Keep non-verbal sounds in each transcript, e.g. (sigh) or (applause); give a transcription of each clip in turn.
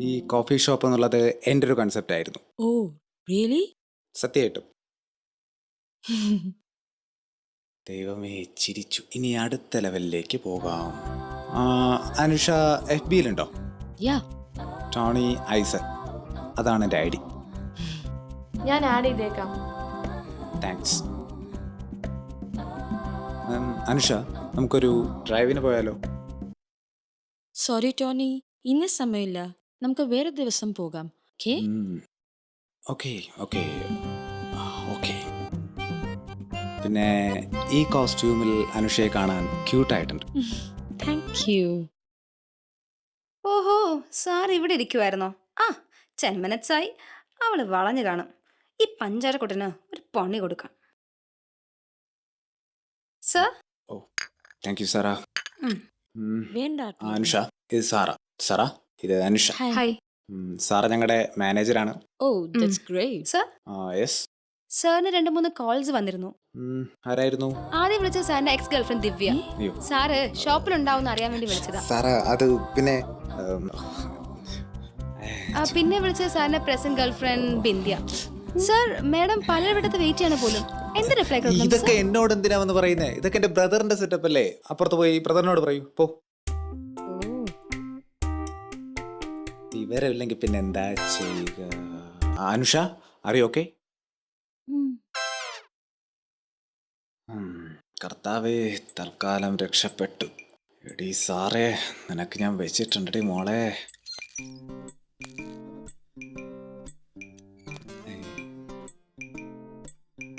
ഈ coffee shop എന്നുള്ളത് എന്റെ ഒരു കൺസെപ്റ്റ് ആയിരുന്നു. ഓ റിയലി സത്യമായിട്ടും. (laughs) ദൈവമേ ചിരിച്ചു. ഇനി അടുത്ത ലെവലിലേക്ക് പോകാം. ആ, അനുഷ എഫ് ബിയിലുണ്ടോ? യാ. ടോണി ഐസൻ അതാണ് എന്റെ ഐ ഡി. ഞാൻ ആഡ് ചെയ്തേക്കാം. താങ്ക്സ്. അനുഷ നമുക്കൊരു ഡ്രൈവിന് പോയാലോ? സോറി ടോണി ഇന്ന് സമയമില്ല. നമുക്ക് വേറെ ദിവസം പോകാം. ഓക്കേ? Okay okay. ഓക്കെ. പിന്നെ ഈ കോസ്റ്റ്യൂമിൽ അനുഷയെ കാണാൻ ക്യൂട്ടായിട്ടുണ്ട്. (laughs) താങ്ക് യു ഓഹോ സാർ ഇവിടെ ഇരിക്കുമായിരുന്നോ ആ ചെന്മനച്ചായി അവൾ വളഞ്ഞു കാണും. ഈ പഞ്ചാരക്കുട്ടന് ഒരു പണി കൊടുക്കാം. സർ? താങ്ക് യു സാറാ. വേണ്ട അനുഷ ഇത് സാറ. സാറാ? ഇത് അനുഷ. ഹായ് സാർ ഞങ്ങളുടെ മാനേജറാണ് ഓ ദാറ്റ്സ് ഗ്രേറ്റ് സർ ആ യെസ് സാറിന് രണ്ട് മൂന്ന് കോൾസ് വന്നിരുന്നു. ആരായിരുന്നു? ആദ്യം വിളിച്ച സാറിന്റെ എക്സ് ഗേൾഫ്രണ്ട് ദിവ്യ. അയ്യോ. ഷോപ്പിൽ ഉണ്ടാവുന്ന അറിയാൻ വേണ്ടി വിളിച്ചതാ. സാർ അത് പിന്നെ ഉം, ആ, പിന്നെ വിളിച്ച സാറിന്റെ present girlfriend Bindya. Sir madam പലയിടത്ത് wait ചെയ്യാണ് പോലും. എന്ത് റിപ്ലൈ ഇതൊക്കെ എന്നോട് എന്തിനാവെന്ന് പറയുന്നേ? ഇതൊക്കെ എന്റെ ബ്രദറിന്റെ സെറ്റപ്പ് അല്ലേ? അപ്പുറത്ത് പോയി ബ്രദറിനോട് പറയൂ. പോ. വിവരമില്ലെങ്കിൽ പിന്നെ എന്താ ചെയ്യുക? അനുഷ അറിയോക്കെ കർത്താവേ തൽക്കാലം രക്ഷപ്പെട്ടു. എടീ സാറേ നിനക്ക് ഞാൻ വെച്ചിട്ടുണ്ടടി മോളെ.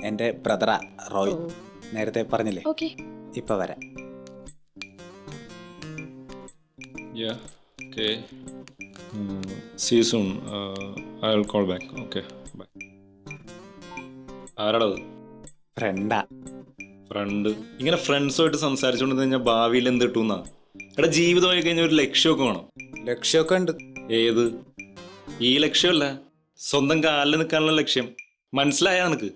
എന്റെ ബ്രദറാ റോയ്. നേരത്തെ പറഞ്ഞില്ലേ? ഇപ്പൊ വരാം. Yeah. Soon. I will call back okay bye call back. Okay. Bye. ആരാടാ അത് ഫ്രണ്ടാ. ഫ്രണ്ട് ഇങ്ങനെ ഫ്രണ്ട്സുമായിട്ട് സംസാരിച്ചുകൊണ്ട് കഴിഞ്ഞാൽ ഭാവിയിൽ എന്ത് കിട്ടുന്നാ? എടാ ജീവിതമായി കഴിഞ്ഞാൽ ഒരു ലക്ഷ്യമൊക്കെ വേണം. ലക്ഷ്യമൊക്കെ ഉണ്ട്. ഏത്? ഈ ലക്ഷ്യമല്ല. സ്വന്തം കാലിൽ നിൽക്കാനുള്ള ലക്ഷ്യം. മനസ്സിലായ നിനക്ക്?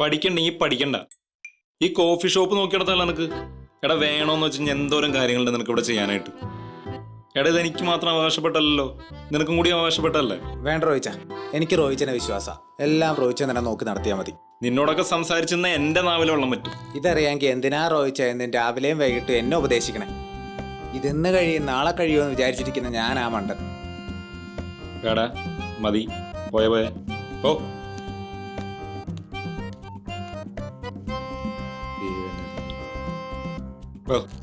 പഠിക്കണ്ടെങ്കിൽ പഠിക്കണ്ട. ഈ കോഫി ഷോപ്പ് നോക്കി നടത്താനുള്ള നിനക്ക്. എടാ വേണോന്ന് വെച്ച് കഴിഞ്ഞാൽ എന്തോരം കാര്യങ്ങളുണ്ട് നിനക്ക് ഇവിടെ ചെയ്യാനായിട്ട്? എടാ ഇത് എനിക്ക് മാത്രം അവകാശപ്പെട്ടല്ലോ നിനക്കും കൂടി അവകാശപ്പെട്ടല്ലേ വേണ്ട റോയിച്ച എനിക്ക് റോയിച്ചനെ വിശ്വാസ. എല്ലാം റോഹിച്ച തന്നെ നോക്കി നടത്തിയാൽ മതി. നിന്നോടൊക്കെ സംസാരിച്ചെന്ന എന്റെ നാവിലുള്ള പറ്റും ഇതറിയാമെങ്കിൽ എന്തിനാ റോയിച്ച എന്ന് രാവിലെയും വൈകിട്ടും എന്നെ ഉപദേശിക്കണേ? ഇതിന്ന് കഴിയും നാളെ കഴിയുമെന്ന് വിചാരിച്ചിരിക്കുന്ന ഞാൻ ആ മണ്ടൻ. എടാ മതി. പോയ പോയ. ഓ ഓ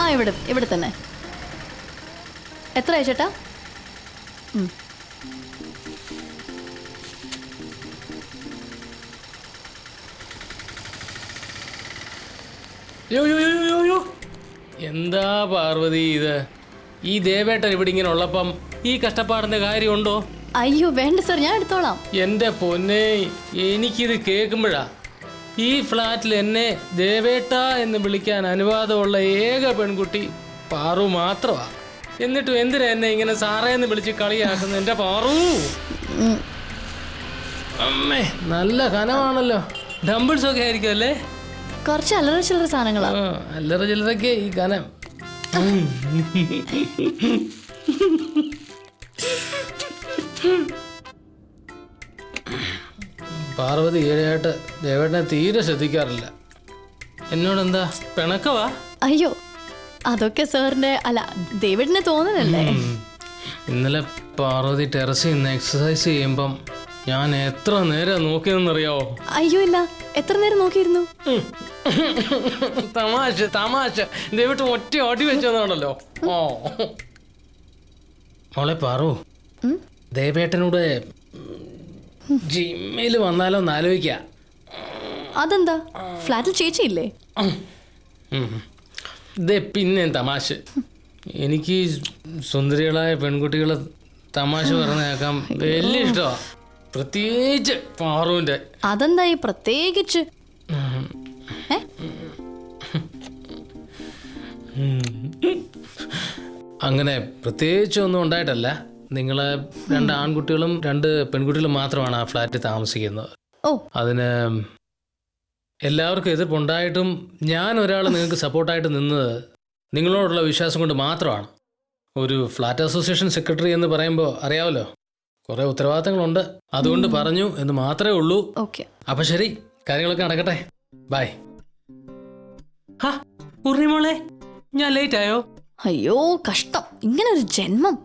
ആ ഇവിടെ ഇവിടെ തന്നെ. എത്ര ചേട്ടാ? എന്താ പാർവതി ഇത്? ഈ ദേവേട്ടൻ ഇവിടെ ഇങ്ങനെ ഉള്ളപ്പം ഈ കഷ്ടപ്പാടിന്റെ കാര്യമുണ്ടോ? അയ്യോ വേണ്ട സർ ഞാൻ എടുത്തോളാം. എന്റെ പൊന്നെ എനിക്കിത് കേൾക്കുമ്പോഴാ ഈ ഫ്ലാറ്റിൽ എന്നെ ദേവേട്ട എന്ന് വിളിക്കാൻ അനുവാദമുള്ള ഏക പെൺകുട്ടി പാറു മാത്രമാണ് എന്നിട്ടും എന്തിനാ എന്നെ ഇങ്ങനെ സാറേ എന്ന് വിളിച്ച് കളിയാക്കുന്നത് എന്റെ പാറു? അമ്മേ നല്ല കനമാണല്ലോ. ഡംബിൾസ് ഒക്കെ ആയിരിക്കും അല്ലേ? കുറച്ച് അല്ലറ ചില്ലറ സാധനങ്ങളാ. അല്ലറ ചില്ലറൊക്കെ ഈ കനം. (laughs) പാർവതി ഈഴയായിട്ട് ദേവേട്ടനെ തീരെ ശ്രദ്ധിക്കാറില്ല. എന്നോട് എന്താ പിണക്കവാ? അയ്യോ അതൊക്കെ സാറിന്റെ അല്ല ഡേവിഡിനെ തോന്നലല്ലേ? ഇന്നലെ പാർവതി ടെറസിൽ നിന്ന് എക്സസൈസ് ചെയ്യുമ്പം ഞാൻ എത്ര നേരം നോക്കിയെന്നറിയാവോ അയ്യോ ഇല്ല. എത്ര നേരം നോക്കിയിരുന്നു. തമാശ തമാശ. ദേവിട്ട് ഒറ്റ ഓടി വെച്ചതാണല്ലോ. ഓ. മോളെ പാറു. ദേവേട്ടനോട് ജിമ്മിൽ വന്നാലോ എന്ന് ആലോചിക്ക. അതെന്താ? ഫ്ലാറ്റിൽ ചേച്ചിയില്ലേ? ഇതേ പിന്നെ തമാശ. എനിക്ക് സുന്ദരികളായ പെൺകുട്ടികളെ തമാശ പറഞ്ഞ കേൾക്കാൻ വലിയ ഇഷ്ടമാ പ്രത്യേകിച്ച് പാറുവിന്റെ അതെന്താ ഈ പ്രത്യേകിച്ച്? അങ്ങനെ പ്രത്യേകിച്ച് ഒന്നും ഉണ്ടായിട്ടല്ല. നിങ്ങൾ രണ്ട് ആൺകുട്ടികളും രണ്ട് പെൺകുട്ടികളും മാത്രമാണ് ആ ഫ്ലാറ്റിൽ താമസിക്കുന്നത്. ഓ. അതിന് എല്ലാവർക്കും എതിർപ്പുണ്ടായിട്ടും ഞാൻ ഒരാൾ നിങ്ങൾക്ക് സപ്പോർട്ടായിട്ട് നിന്നത് നിങ്ങളോടുള്ള വിശ്വാസം കൊണ്ട് മാത്രമാണ്. ഒരു ഫ്ലാറ്റ് അസോസിയേഷൻ സെക്രട്ടറി എന്ന് പറയുമ്പോൾ അറിയാമല്ലോ കുറെ ഉത്തരവാദിത്തങ്ങളുണ്ട്. അതുകൊണ്ട് പറഞ്ഞു എന്ന് മാത്രമേ ഉള്ളൂ. ഓക്കെ. അപ്പൊ ശരി കാര്യങ്ങളൊക്കെ നടക്കട്ടെ. ബൈ. മോളെ ഞാൻ ലേറ്റ് ആയോ അയ്യോ കഷ്ടം. ഇങ്ങനെ ഒരു ജന്മം.